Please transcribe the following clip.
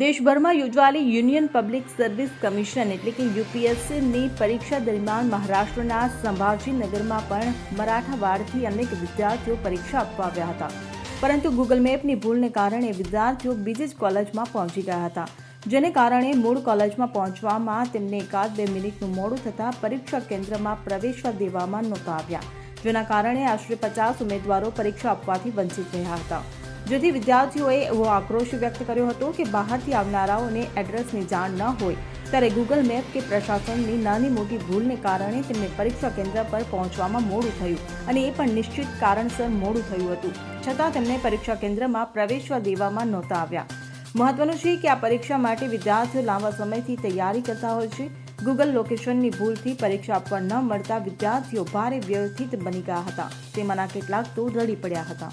દેશભરમાં યોજવાલી union public service commission એટલે કે યુપીએસસીની પરીક્ષા દરમિયાન મહારાષ્ટ્રના સંભાજીનગરમાં પણ મરાઠાવાડથી અનેક વિદ્યાર્થીઓ પરીક્ષા આપવા આવ્યા હતા. પરંતુ ગૂગલ મેપની ભૂલને કારણે વિદ્યાર્થીઓ બીજી જ કોલેજમાં પહોંચી ગયા હતા. જેને કારણે મૂળ કોલેજમાં પહોંચવામાં તેમને એકાદ બે મિનિટનું મોડું થતાં પરીક્ષા કેન્દ્રમાં પ્રવેશવા દેવામાં નહોતા આવ્યા, જેના કારણે આશરે પચાસ ઉમેદવારો પરીક્ષા આપવાથી વંચિત રહ્યા હતા. જેથી વિદ્યાર્થીઓએ એવો આક્રોશ વ્યક્ત કર્યો હતો કે બહારથી આવનારાઓને એડ્રેસની જાણ ન હોય. ત્યારે ગૂગલ મેપ કે પ્રશાસનની નાની મોટી ભૂલને કારણે તેમને પરીક્ષા કેન્દ્ર પર પહોંચવામાં મોડું થયું અને એ પણ નિશ્ચિત કારણસર મોડું થયું હતું. છતાં તેમને પરીક્ષા કેન્દ્રમાં પ્રવેશવા દેવામાં નહોતા આવ્યા. મહત્વનું છે કે આ પરીક્ષા માટે વિદ્યાર્થીઓ લાંબા સમયથી તૈયારી કરતા હોય છે. ગૂગલ લોકેશનની ભૂલથી પરીક્ષા આપવા ન મળતા વિદ્યાર્થીઓ ભારે વ્યથિત બની ગયા હતા. તેમાંના કેટલાક તો રડી પડ્યા હતા.